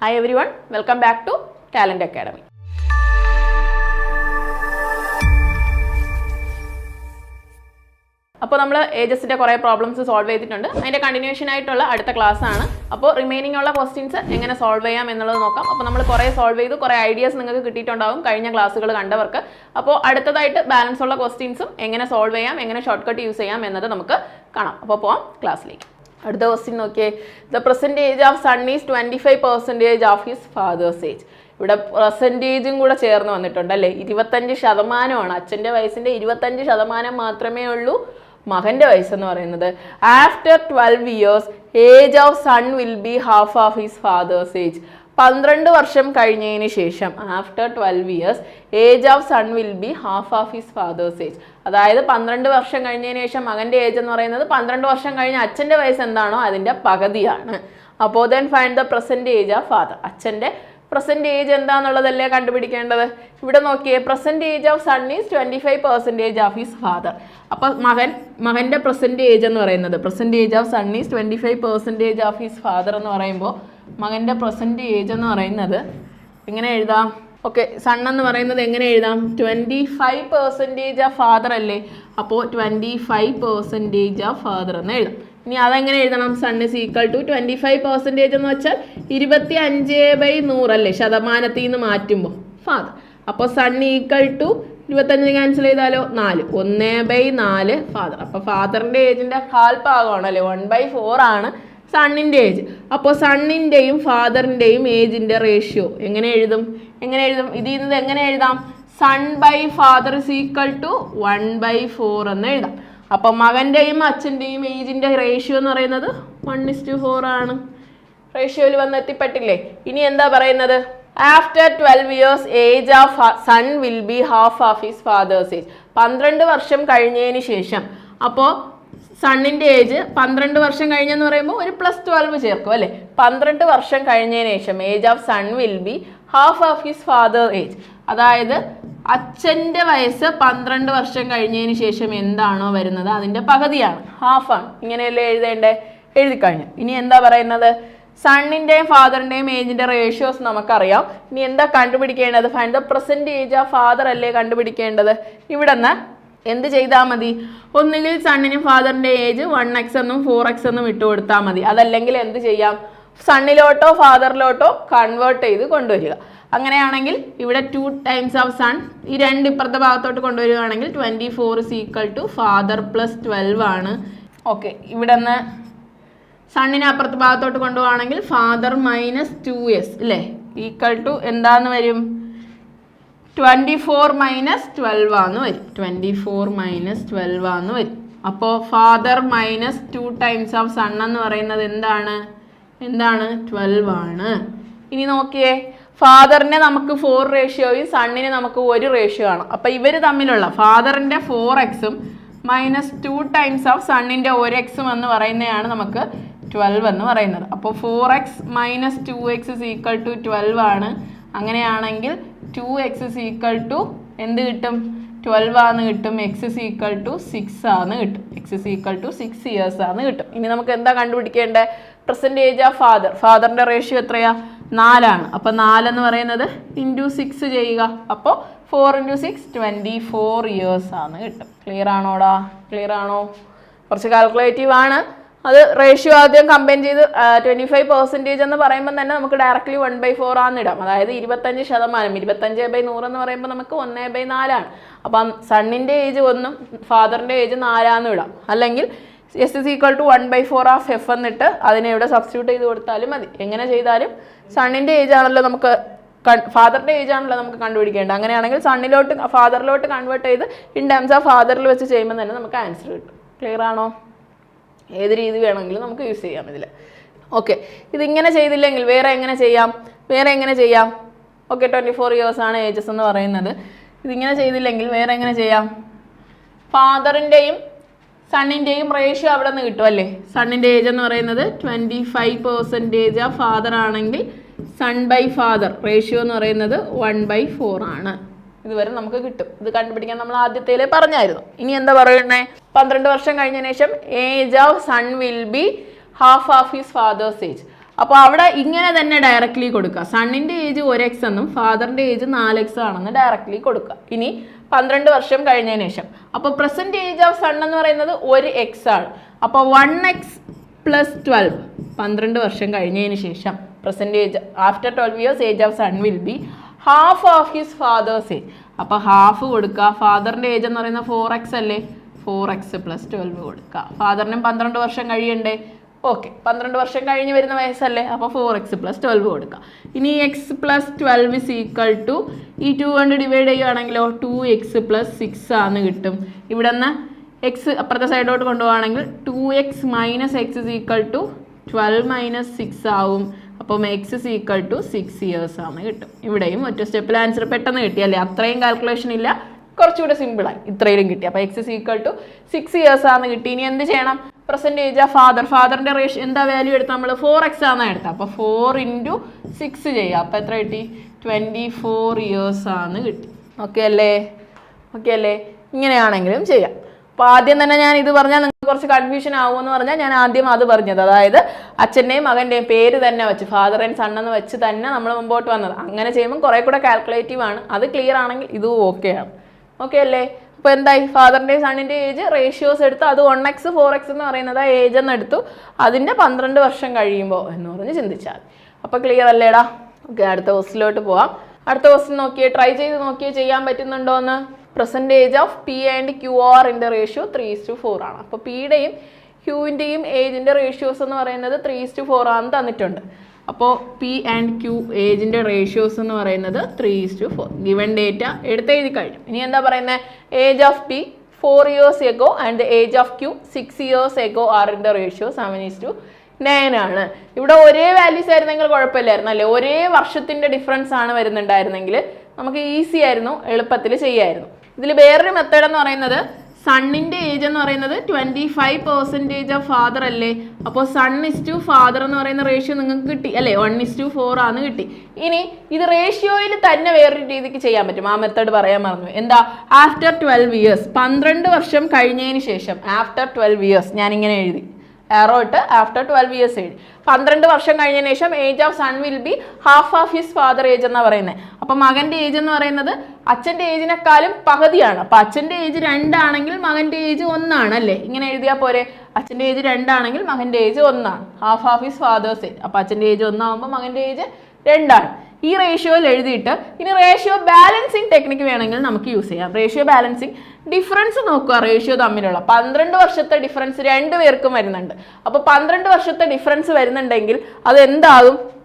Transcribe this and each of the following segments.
Hi every one welcome back to Talent Academy അപ്പോൾ നമ്മൾ ഏജസിന്റെ കുറേ പ്രോബ്ലംസ് സോൾവ് ചെയ്തിട്ടുണ്ട്. അതിന്റെ കണ്ടിന്യൂഷൻ ആയിട്ടുള്ള അടുത്ത ക്ലാസ് ആണ്. അപ്പോൾ റിമൈനിങ് ഉള്ള ക്വസ്റ്റ്യൻസ് എങ്ങനെ സോൾവ് ചെയ്യാം എന്നുള്ളത് നോക്കാം. അപ്പോൾ നമ്മൾ കുറേ സോൾവ് ചെയ്തു കുറേ ഐഡിയാസ് നിങ്ങൾക്ക് കിട്ടിയിട്ടുണ്ടാവും കഴിഞ്ഞ ക്ലാസ്സുകൾ കണ്ടവർക്ക്. അപ്പോൾ അടുത്തതായിട്ട് ബാലൻസ് ഉള്ള ക്വസ്റ്റ്യൻസും എങ്ങനെ സോൾവ് ചെയ്യാം എങ്ങനെ ഷോർട്ട് കട്ട് യൂസ് ചെയ്യാം എന്നത് നമുക്ക് കാണാം. അപ്പോൾ പോവാം ക്ലാസ്സിലേക്ക് അടുത്ത ക്വസ്റ്റ്യൻ നോക്കിയേ. The percentage of son is twenty five percentage of his father's age ഇവിടെ പെർസെന്റേജും കൂടെ ചേർന്ന് വന്നിട്ടുണ്ട് അല്ലേ? ഇരുപത്തഞ്ച് ശതമാനമാണ്. അച്ഛന്റെ വയസ്സിന്റെ ഇരുപത്തഞ്ച് ശതമാനം മാത്രമേ ഉള്ളൂ. മകന്റെ വയസ്സെന്ന് പറയുന്നത്. After twelve years age of son will be half of his father's age പന്ത്രണ്ട് വർഷം കഴിഞ്ഞതിന് ശേഷം after twelve years age of son will be half of his father's age അതായത് പന്ത്രണ്ട് വർഷം കഴിഞ്ഞതിന് ശേഷം മകന്റെ ഏജ് എന്ന് പറയുന്നത് പന്ത്രണ്ട് വർഷം കഴിഞ്ഞ അച്ഛന്റെ വയസ്സ് എന്താണോ അതിന്റെ പകുതിയാണ്. അപ്പോൾ then find the present age of father അച്ഛന്റെ പ്രസന്റ് ഏജ് എന്താണെന്നുള്ളതല്ലേ കണ്ടുപിടിക്കേണ്ടത്? ഇവിടെ നോക്കിയേ present age of son is twenty five percentage of his father അപ്പോൾ മകൻ മകന്റെ പ്രസന്റ് ഏജ് എന്ന് പറയുന്നത് present age of son is twenty five percentage of his father എന്ന് പറയുമ്പോൾ മകന്റെ പ്രസന്റ് ഏജ് എന്ന് പറയുന്നത്. എങ്ങനെ എഴുതാം? ഓക്കെ സൺ എന്ന് പറയുന്നത് എങ്ങനെ എഴുതാം? ട്വന്റി ഫൈവ് പെർസെന്റേജ് ആ ഫാദർ അല്ലേ? അപ്പോൾ ട്വന്റി ഫൈവ് പെർസെന്റേജ് ആ ഫാദർ എന്ന് എഴുതാം. ഇനി അതെങ്ങനെ എഴുതണം? Son is equal to twenty five percentage എന്ന് വെച്ചാൽ ഇരുപത്തി അഞ്ച് ബൈ നൂറല്ലേ ശതമാനത്തിൽ നിന്ന് മാറ്റുമ്പോൾ ഫാദർ അപ്പോൾ സൺ ഈക്വൽ ടു ഇരുപത്തഞ്ച് ക്യാൻസൽ ചെയ്താലോ? നാല്. ഒന്ന് ബൈ നാല് ഫാദർ അപ്പോൾ ഫാദറിന്റെ ഏജിന്റെ കാൽ ഭാഗമാണല്ലേ വൺ ബൈ ഫോർ ആണ്. സണ്ണിന്റെ ഏജ് അപ്പോൾ സണ്ണിന്റെയും ഫാദറിന്റെയും ഏജിന്റെ റേഷ്യോ എങ്ങനെ എഴുതും? എങ്ങനെ എഴുതും? ഇതിൽ നിന്ന് എങ്ങനെ എഴുതാം? Son by father is equal to one by four എന്ന് എഴുതാം. അപ്പം മകന്റെയും അച്ഛന്റെയും ഏജിന്റെ റേഷ്യോ എന്ന് പറയുന്നത് വൺ ഇസ് ടു ഫോർ ആണ്. റേഷ്യോയിൽ വന്ന് എത്തിപ്പെട്ടില്ലേ? ഇനി എന്താ പറയുന്നത്? After twelve years age of son will be half of his father's age പന്ത്രണ്ട് വർഷം കഴിഞ്ഞതിന് ശേഷം. അപ്പോൾ സണ്ണിന്റെ ഏജ് പന്ത്രണ്ട് വർഷം കഴിഞ്ഞെന്ന് പറയുമ്പോൾ ഒരു പ്ലസ് ട്വൽവ് ചേർക്കും അല്ലേ? പന്ത്രണ്ട് വർഷം കഴിഞ്ഞതിന് ശേഷം age of son will be half of his father age. അതായത് അച്ഛന്റെ വയസ്സ് പന്ത്രണ്ട് വർഷം കഴിഞ്ഞതിന് ശേഷം എന്താണോ വരുന്നത് അതിന്റെ പകുതിയാണ്. ഹാഫാണ് ഇങ്ങനെയല്ലേ എഴുതേണ്ടേ? എഴുതി കഴിഞ്ഞു ഇനി എന്താ പറയുന്നത്? സണ്ണിന്റെയും ഫാദറിന്റെയും ഏജിന്റെ റേഷ്യോസ് നമുക്കറിയാം. ഇനി എന്താ കണ്ടുപിടിക്കേണ്ടത്? ഫൈൻഡ് ദ പ്രസന്റ് ഏജ് ആ ഫാദർ അല്ലേ കണ്ടുപിടിക്കേണ്ടത്? ഇവിടെ നിന്ന് എന്ത് ചെയ്താൽ മതി? ഒന്നുകിൽ സണ്ണിനും ഫാദറിന്റെ ഏജ് വൺ എക്സ് എന്നും ഫോർ എക്സ് എന്നും ഇട്ട് കൊടുത്താൽ മതി. അതല്ലെങ്കിൽ എന്ത് ചെയ്യാം? സണ്ണിലോട്ടോ ഫാദറിലോട്ടോ കൺവേർട്ട് ചെയ്ത് കൊണ്ടുവരിക. അങ്ങനെയാണെങ്കിൽ ഇവിടെ ടു ടൈംസ് ഓഫ് സൺ ഈ രണ്ട് ഇപ്പുറത്തെ ഭാഗത്തോട്ട് കൊണ്ടുവരികയാണെങ്കിൽ twenty four is equal to father plus twelve ആണ്. ഓക്കെ ഇവിടെ നിന്ന് സണ്ണിനെ അപ്പുറത്തെ ഭാഗത്തോട്ട് കൊണ്ടുപോവാണെങ്കിൽ ഫാദർ മൈനസ് ടു എസ് അല്ലേ ഈക്വൽ ടു എന്താന്ന് വരും? ട്വന്റി ഫോർ മൈനസ് ട്വൽവ് ആന്ന് വരും. ട്വന്റി ഫോർ മൈനസ് ട്വൽവ് ആന്ന് വരും. അപ്പോൾ father minus two times of son എന്ന് പറയുന്നത് എന്താണ്? എന്താണ്? ട്വൽവ് ആണ്. ഇനി നോക്കിയേ. ഫാദറിനെ നമുക്ക് ഫോർ റേഷ്യോയും സണ്ണിന് നമുക്ക് ഒരു റേഷ്യോ ആണ്. അപ്പോൾ ഇവർ തമ്മിലുള്ള ഫാദറിന്റെ ഫോർ എക്സും മൈനസ് ടു ടൈംസ് ഓഫ് സണ്ണിന്റെ ഒരു എക്സും എന്ന് പറയുന്നതാണ് നമുക്ക് ട്വൽവ് എന്ന് പറയുന്നത്. അപ്പോൾ four X minus two X equal to twelve ആണ്. അങ്ങനെയാണെങ്കിൽ two X is equal to എന്ത് കിട്ടും? ട്വൽവ് ആണ് കിട്ടും X is equal to six ആന്ന് കിട്ടും. X is equal to six years ആണ് കിട്ടും. ഇനി നമുക്ക് എന്താ കണ്ടുപിടിക്കേണ്ടത് പ്രസന്റ് ഏജ് ഓഫ് ഫാദർ ഫാദറിന്റെ റേഷ്യോ എത്രയാ? നാലാണ്. അപ്പോൾ നാലെന്ന് പറയുന്നത് ഇന്റു സിക്സ് ചെയ്യുക. അപ്പോൾ four into six twenty four years ആണ് കിട്ടും. ക്ലിയർ ആണോടാ? ക്ലിയർ ആണോ? കുറച്ച് കാൽക്കുലേറ്റീവ് ആണ്. അത് റേഷ്യോ ആദ്യം കമ്പയിൻ ചെയ്ത് ട്വന്റി ഫൈവ് പെർസെന്റേജ് എന്ന് പറയുമ്പോൾ തന്നെ നമുക്ക് ഡയറക്റ്റ്ലി വൺ ബൈ ഫോർ ആണെന്ന് ഇടാം. അതായത് ഇരുപത്തഞ്ച് ശതമാനം. ഇരുപത്തഞ്ച് ബൈ നൂറ് എന്ന് പറയുമ്പോൾ നമുക്ക് ഒന്ന് ബൈ നാലാണ് അപ്പം സണ്ണിന്റെ ഏജ് ഒന്നും ഫാദറിന്റെ ഏജ് നാലാന്ന് ഇടാം. അല്ലെങ്കിൽ S is equal to one by four of F എന്നിട്ട് അതിനെ ഇവിടെ സബ്സ്റ്റിറ്റ്യൂട്ട് ചെയ്ത് കൊടുത്താലും മതി. എങ്ങനെ ചെയ്താലും സണ്ണിന്റെ ഏജ് ആണല്ലോ നമുക്ക് ഫാദറിന്റെ ഏജ് ആണല്ലോ നമുക്ക് കണ്ടുപിടിക്കേണ്ടത്. അങ്ങനെയാണെങ്കിൽ സണ്ണിലോട്ട് ഫാദറിലോട്ട് കൺവേർട്ട് ചെയ്ത് ഇൻ ടേംസ് ഓഫ് ഫാദറിൽ വെച്ച് ചെയ്യുമ്പോൾ തന്നെ നമുക്ക് ആൻസർ കിട്ടും. ക്ലിയർ ആണോ? ഏത് രീതി വേണമെങ്കിലും നമുക്ക് യൂസ് ചെയ്യാം ഇതിൽ ഓക്കെ ഇതിങ്ങനെ ചെയ്തില്ലെങ്കിൽ വേറെ എങ്ങനെ ചെയ്യാം? വേറെ എങ്ങനെ ചെയ്യാം? ഓക്കെ ട്വന്റി ഫോർ ഇയേഴ്സ് ആണ് ഏജസ് എന്ന് പറയുന്നത്. ഇതിങ്ങനെ ചെയ്തില്ലെങ്കിൽ വേറെ എങ്ങനെ ചെയ്യാം? ഫാദറിന്റെയും സണ്ണിന്റെയും റേഷ്യോ അവിടെ നിന്ന് കിട്ടും അല്ലേ? സണ്ണിന്റെ ഏജ് എന്ന് പറയുന്നത് ട്വന്റി ഫൈവ് പെർസെന്റേജ് ആ ഫാദർ ആണെങ്കിൽ സൺ ബൈ ഫാദർ റേഷ്യോ എന്ന് പറയുന്നത് വൺ ബൈ ഫോർ ആണ്. ഇതുവരെ നമുക്ക് കിട്ടും. ഇത് കണ്ടുപിടിക്കാൻ നമ്മൾ ആദ്യത്തേലേ പറഞ്ഞായിരുന്നു. ഇനി എന്താ പറയണേ പന്ത്രണ്ട് വർഷം കഴിഞ്ഞതിന് ശേഷം age of son will be half of his father's age അപ്പോൾ അവിടെ ഇങ്ങനെ തന്നെ ഡയറക്റ്റ്ലി കൊടുക്കുക. സണ്ണിന്റെ ഏജ് ഒരു എക്സ് എന്നും ഫാദറിന്റെ ഏജ് നാല് എക്സ് ആണെന്ന് ഡയറക്റ്റ്ലി കൊടുക്കുക. ഇനി പന്ത്രണ്ട് വർഷം കഴിഞ്ഞതിന് ശേഷം. അപ്പോൾ പ്രസന്റ് ഏജ് ഓഫ് സൺ എന്ന് പറയുന്നത് ഒരു എക്സ് ആണ്. അപ്പോൾ വൺ എക്സ് പ്ലസ് ട്വൽവ് പന്ത്രണ്ട് വർഷം കഴിഞ്ഞതിന് ശേഷം present age after twelve years age of son will be half of his father's age അപ്പോൾ ഹാഫ് കൊടുക്കുക. ഫാദറിന്റെ ഏജ് എന്ന് പറയുന്നത് ഫോർ എക്സ് അല്ലേ? ഫോർ എക്സ് പ്ലസ് ട്വൽവ് കൊടുക്കുക ഫാദറിനും പന്ത്രണ്ട് വർഷം കഴിയണ്ടേ? ഓക്കെ പന്ത്രണ്ട് വർഷം കഴിഞ്ഞ് വരുന്ന വയസ്സല്ലേ? അപ്പോൾ ഫോർ എക്സ് പ്ലസ് ട്വൽവ് കൊടുക്കുക ഇനി X plus twelve is equal to ഈ ടു കൊണ്ട് ഡിവൈഡ് ചെയ്യുകയാണെങ്കിലോ ടു എക്സ് പ്ലസ് സിക്സ് ആണ് കിട്ടും. ഇവിടെ നിന്ന് എക്സ് അപ്പുറത്തെ സൈഡിലോട്ട് കൊണ്ടുപോകുകയാണെങ്കിൽ two X minus X is equal to twelve minus six ആവും. അപ്പം X is equal to six years ആണ് കിട്ടും. ഇവിടെയും ഒറ്റ സ്റ്റെപ്പിൽ ആൻസർ പെട്ടെന്ന് കിട്ടിയല്ലേ അത്രയും കാൽക്കുലേഷൻ ഇല്ല. കുറച്ചുകൂടെ സിമ്പിളായി ഇത്രയും കിട്ടി. അപ്പോൾ X equal to six years ആണ് കിട്ടി. ഇനി എന്ത് ചെയ്യണം? പെർസെന്റേജ് ആ ഫാദർ ഫാദറിന്റെ റേഷ്യോ എന്താ വാല്യൂ എടുത്താൽ നമ്മൾ ഫോർ എക്സ് ആണ് എടുത്തത്. അപ്പോൾ ഫോർ ഇന്റു സിക്സ് ചെയ്യുക അപ്പോൾ എത്ര കിട്ടി? ട്വന്റി ഫോർ ഇയേഴ്സ് ആണ് കിട്ടി. ഓക്കെ അല്ലേ? ഓക്കെ അല്ലേ? ഇങ്ങനെയാണെങ്കിലും ചെയ്യാം. അപ്പോൾ ആദ്യം തന്നെ ഞാൻ ഇത് പറഞ്ഞാൽ നിങ്ങൾക്ക് കുറച്ച് കൺഫ്യൂഷൻ ആവുമെന്ന് പറഞ്ഞാൽ ഞാൻ ആദ്യം അത് പറഞ്ഞത്. അതായത് അച്ഛന്റെയും മകന്റെയും പേര് തന്നെ വെച്ച് ഫാദർ ആൻഡ് സൺ എന്ന് വെച്ച് തന്നെ നമ്മൾ മുമ്പോട്ട് വന്നത്. അങ്ങനെ ചെയ്യുമ്പോൾ കുറേ കൂടെ കാൽക്കുലേറ്റീവ് ആണ്. അത് ക്ലിയർ ആണെങ്കിൽ ഇതും ഓക്കെ ആണ്. ഓക്കെ അല്ലേ? അപ്പോൾ എന്തായി? ഫാദറിന്റെയും സണ്ണിന്റെ ഏജ് റേഷ്യോസ് എടുത്ത് അത് വൺ എക്സ് ഫോർ എക്സ് എന്ന് പറയുന്നത് ആ ഏജ് എന്ന് എടുത്തു. അതിന്റെ പന്ത്രണ്ട് വർഷം കഴിയുമ്പോൾ എന്ന് പറഞ്ഞ് ചിന്തിച്ചാൽ. അപ്പോൾ ക്ലിയർ അല്ലേടാ? ഓക്കെ അടുത്ത ക്വസ്റ്റിലോട്ട് പോവാം. അടുത്ത ക്വസ്റ്റ്യൻ നോക്കിയേ ട്രൈ ചെയ്ത് നോക്കിയേ ചെയ്യാൻ പറ്റുന്നുണ്ടോ എന്ന് percentage of P and Q ആറിന്റെ റേഷ്യോ ത്രീ ടു ഫോർ ആണ്. അപ്പോൾ പിയുടെയും ക്യൂവിന്റെയും ഏജിന്റെ റേഷ്യോസ് എന്ന് പറയുന്നത് ത്രീ ടു ഫോർ ആണെന്ന് തന്നിട്ടുണ്ട്. അപ്പോൾ പി ആൻഡ് ക്യൂ ഏജിന്റെ റേഷ്യോസ് എന്ന് പറയുന്നത് three is to four given data എടുത്തെഴുതി കഴിഞ്ഞു. ഇനി എന്താ പറയുന്നത് age of P four years ago and the age of Q six years ago are in ratio seven is to nine ആണ്. ഇവിടെ ഒരേ വാല്യൂസ് ആയിരുന്നെങ്കിൽ കുഴപ്പമില്ലായിരുന്നു അല്ലേ? ഒരേ വർഷത്തിന്റെ ഡിഫറൻസ് ആണ് വരുന്നുണ്ടായിരുന്നെങ്കിൽ നമുക്ക് ഈസി ആയിരുന്നു എളുപ്പത്തിൽ ചെയ്യായിരുന്നു. ഇതിൽ വേറൊരു മെത്തേഡ് എന്ന് പറയുന്നത് സണ്ണിന്റെ ഏജ് എന്ന് പറയുന്നത് twenty five percentage of father അല്ലേ? അപ്പോൾ സൺ ഇസ് ടു ഫാദർ എന്ന് പറയുന്ന റേഷ്യോ നിങ്ങൾക്ക് കിട്ടി. അല്ലേ? വൺ ഇസ് ടു ഫോർ ആണ് കിട്ടി. ഇനി ഇത് റേഷ്യോയിൽ തന്നെ വേറൊരു രീതിക്ക് ചെയ്യാൻ പറ്റും. ആ മെത്തേഡ് പറയാൻ പറഞ്ഞു എന്താ? ആഫ്റ്റർ ട്വൽവ് ഇയേഴ്സ് പന്ത്രണ്ട് വർഷം കഴിഞ്ഞതിന് ശേഷം ആഫ്റ്റർ ട്വൽവ് ഇയേഴ്സ് ഞാൻ ഇങ്ങനെ എഴുതി. ആറോ ഇട്ട് ആഫ്റ്റർ ട്വൽവ് ഇയേഴ്സ് ഏജ് പന്ത്രണ്ട് വർഷം കഴിഞ്ഞതിന് ശേഷം age of son will be half of his father age എന്നാണ് പറയുന്നത് അപ്പം മകന്റെ ഏജ് എന്ന് പറയുന്നത് അച്ഛന്റെ ഏജിനെക്കാളും പകുതിയാണ്. അപ്പം അച്ഛന്റെ ഏജ് രണ്ടാണെങ്കിൽ മകന്റെ ഏജ് ഒന്നാണ് അല്ലേ? ഇങ്ങനെ എഴുതിയാൽ പോരെ? അച്ഛന്റെ ഏജ് രണ്ടാണെങ്കിൽ മകന്റെ ഏജ് ഒന്നാണ്. Half of his father's age അപ്പം അച്ഛന്റെ ഏജ് ഒന്നാകുമ്പോൾ മകന്റെ ഏജ് രണ്ടാണ്. ഈ റേഷ്യോയിൽ എഴുതിയിട്ട് ഇനി റേഷ്യോ ബാലൻസിങ് ടെക്നിക്ക് വേണമെങ്കിൽ നമുക്ക് യൂസ് ചെയ്യാം. റേഷ്യോ ബാലൻസിങ് ഡിഫറൻസ് നോക്കുക റേഷ്യോ തമ്മിലുള്ള. പന്ത്രണ്ട് വർഷത്തെ ഡിഫറൻസ് രണ്ട് പേർക്കും വരുന്നുണ്ട്. അപ്പോൾ പന്ത്രണ്ട് വർഷത്തെ ഡിഫറൻസ് വരുന്നുണ്ടെങ്കിൽ അത് എന്താകും?